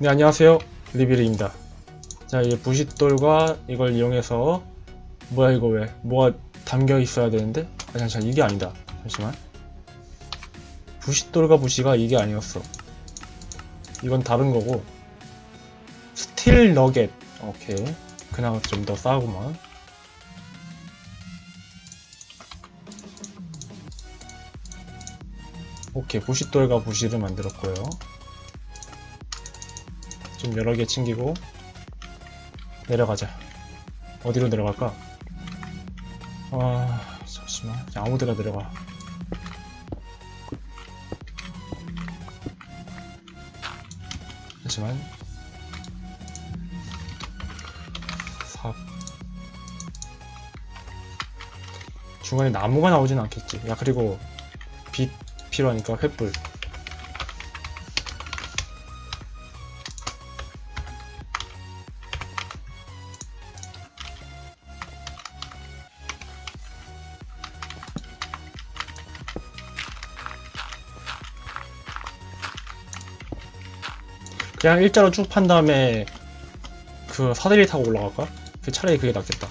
네 안녕하세요. 리비르입니다. 자 이제 부싯돌과 이걸 이용해서 뭐야 이거 왜? 뭐가 담겨 있어야 되는데? 아 잠시만 이게 아니다. 잠시만. 부싯돌과 부시가 이게 아니었어. 이건 다른 거고. 스틸 너겟. 오케이. 그나마 좀 더 싸구만. 오케이 부싯돌과 부시를 만들었고요 좀 여러 개 챙기고 내려가자. 어디로 내려갈까? 아 잠시만 아무데나 내려가. 잠시만. 삽. 중간에 나무가 나오진 않겠지. 야 그리고 빛 필요하니까 횃불. 그냥 일자로 쭉 판 다음에 그 사다리 타고 올라갈까? 그 차라리 그게 낫겠다.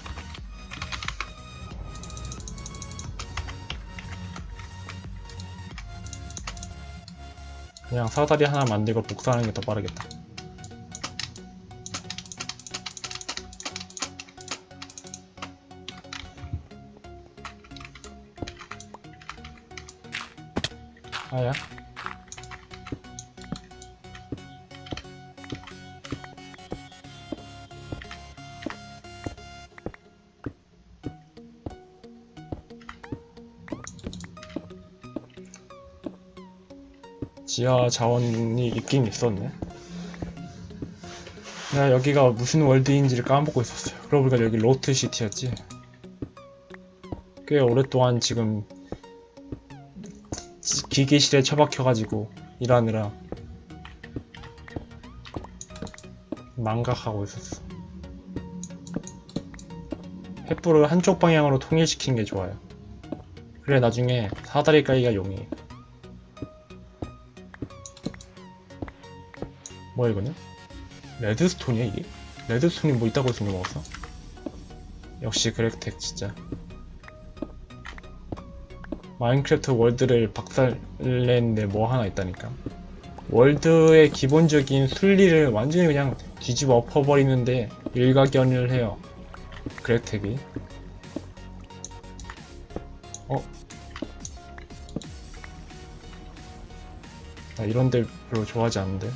그냥 사다리 하나 만들고 복사하는 게 더 빠르겠다. 아야? 지하 자원이 있긴 있었네. 내가 여기가 무슨 월드인지를 까먹고 있었어요. 그러고 보니까 여기 로트시티였지. 꽤 오랫동안 지금 지- 기계실에 처박혀가지고 일하느라 망각하고 있었어. 횃불을 한쪽 방향으로 통일시키는 게 좋아요. 그래 나중에 사다리 까기가 용이해. 뭐야 이거는? 레드스톤이야 이게? 레드스톤이 뭐 있다고 해서 먹었어? 역시 그렉텍 진짜 마인크래프트 월드를 박살냈는데 뭐 하나 있다니까 월드의 기본적인 순리를 완전히 그냥 뒤집어 엎어버리는데 일가견을 해요 그렉텍이 어? 나 이런 데 별로 좋아하지 않는데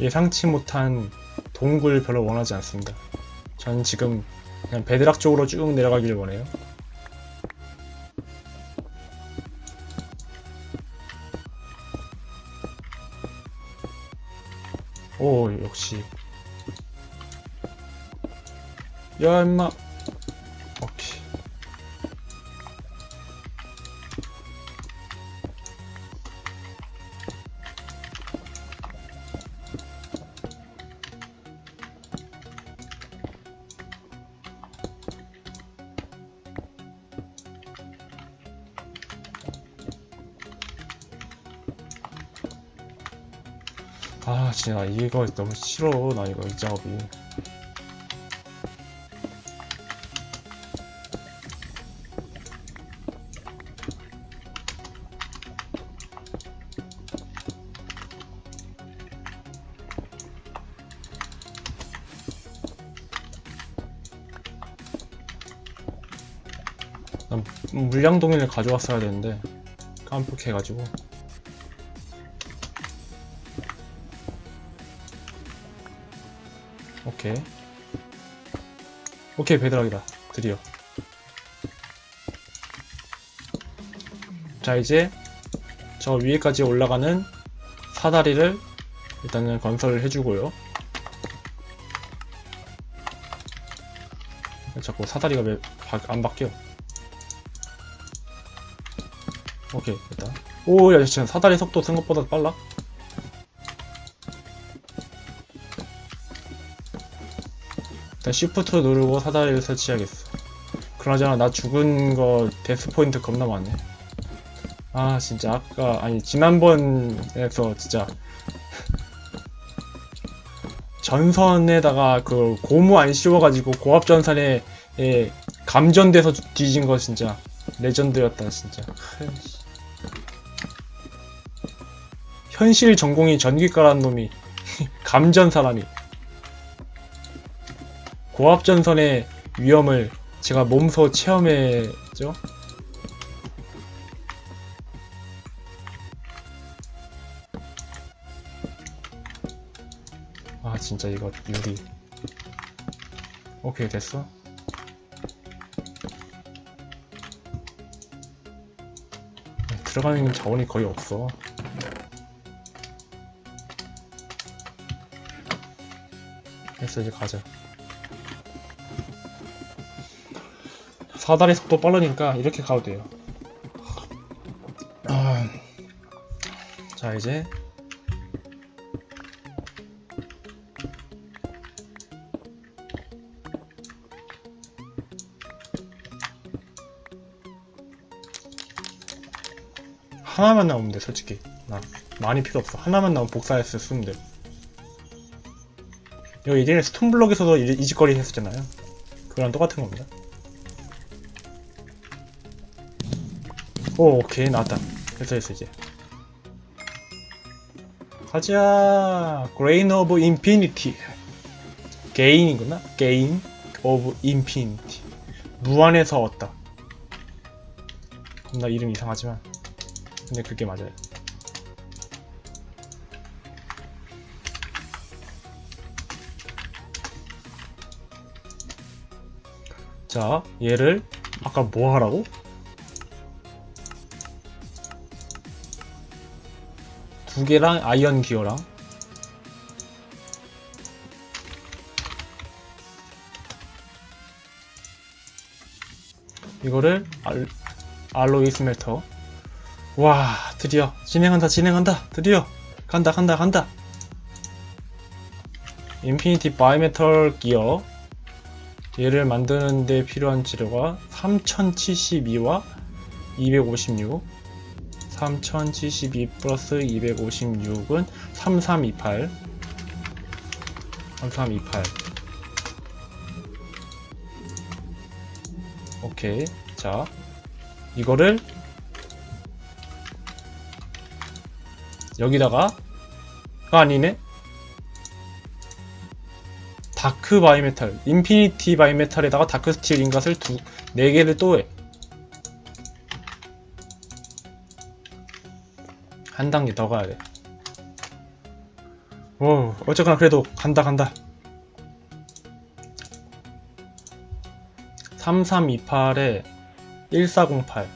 예상치 못한 동굴 별로 원하지 않습니다. 전 지금 그냥 베드락 쪽으로 쭉 내려가길 원해요. 오 역시 야 임마 아 진짜 나 이거 너무 싫어 나 이거 이 작업이. 난 물량 동인을 가져왔어야 되는데 깜빡해가지고 오케이. 오케이, 베드락이다. 드디어. 자, 이제 저 위에까지 올라가는 사다리를 일단은 건설을 해주고요. 자꾸 사다리가 왜 안 바뀌어? 오케이, 됐다. 오, 야, 진짜 사다리 속도 생각보다 빨라. 일단 시프트 누르고 사다리를 설치해야겠어. 그나저나 나 죽은 거 데스 포인트 겁나 많네. 아, 진짜 아까, 아니, 지난번에서 진짜 전선에다가 그 고무 안 씌워가지고 고압 전선에 예, 감전돼서 뒤진 거 진짜 레전드였다 진짜. 현실 전공이 전기과란 놈이 감전 사람이 고압 전선의 위험을 제가 몸소 체험했죠. 아 진짜 이거 유리. 오케이 됐어. 네, 들어가는 자원이 거의 없어. 됐어 이제 가자 사다리 속도 빠르니까 이렇게 가도 돼요. 아, 자 이제 하나만 나오면 돼 솔직히. 나 많이 필요 없어. 하나만 나오면 복사해서 쓰면 돼. 이거 예전에 스톤블럭에서도 이, 이 짓거리 했었잖아요. 그거랑 똑같은 겁니다 오 오케이. 나왔다. 됐어 됐어 이제. 가자. 그레인 오브 인피니티 게인이구나. 게인 오브 인피니티 무한에서 얻다. 겁나 이름 이상하지만. 근데 그게 맞아요. 자, 얘를 아까 뭐 하라고? 두 개랑 아이언 기어랑. 이거를 알, 알로이 스멜터. 와 드디어. 진행한다 진행한다. 드디어. 간다 간다 간다. 인피니티 바이메탈 기어. 얘를 만드는데 필요한 재료가 3072와 256 3072 플러스 256은 3328 3328 오케이. 자 이거를 여기다가 아, 아니네. 다크 바이메탈 인피니티 바이메탈에다가 다크 스틸 인갓을 두, 네 개를 또 해 한 단계 더 가야 돼. 오, 어쨌거나 그래도 간다 간다. 3328에 1408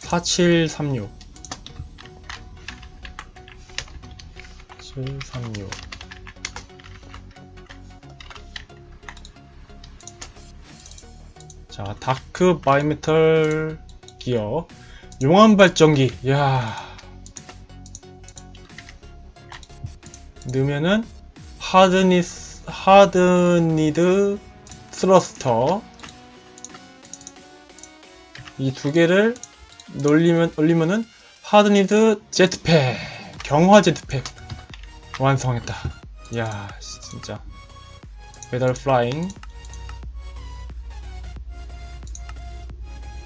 4736 736 자, 다크 바이메탈 기어 용암 발전기. 야. 넣으면은 하드니스 하드니드 스러스터. 이 두 개를 놀리면 올리면은 하드니드 제트팩. 경화 제트팩. 완성했다. 야 진짜. 메달 플라잉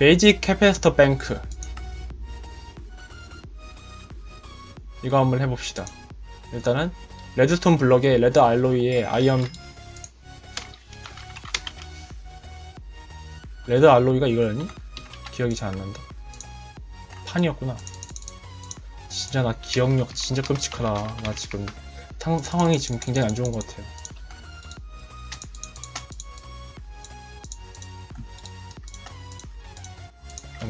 베이직 캐패스터 뱅크 이거 한번 해봅시다. 일단은 레드스톤 블럭에 레드 알로이에 아이언 레드 알로이가 이거였니? 기억이 잘 안 난다. 판이었구나. 진짜 나 기억력 진짜 끔찍하다. 나 지금 상, 상황이 지금 굉장히 안 좋은 것 같아요.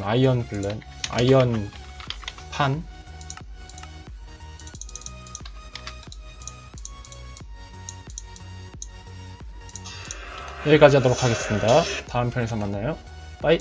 아이언 블렌, 아이언 판. 여기까지 하도록 하겠습니다. 다음 편에서 만나요. 빠이.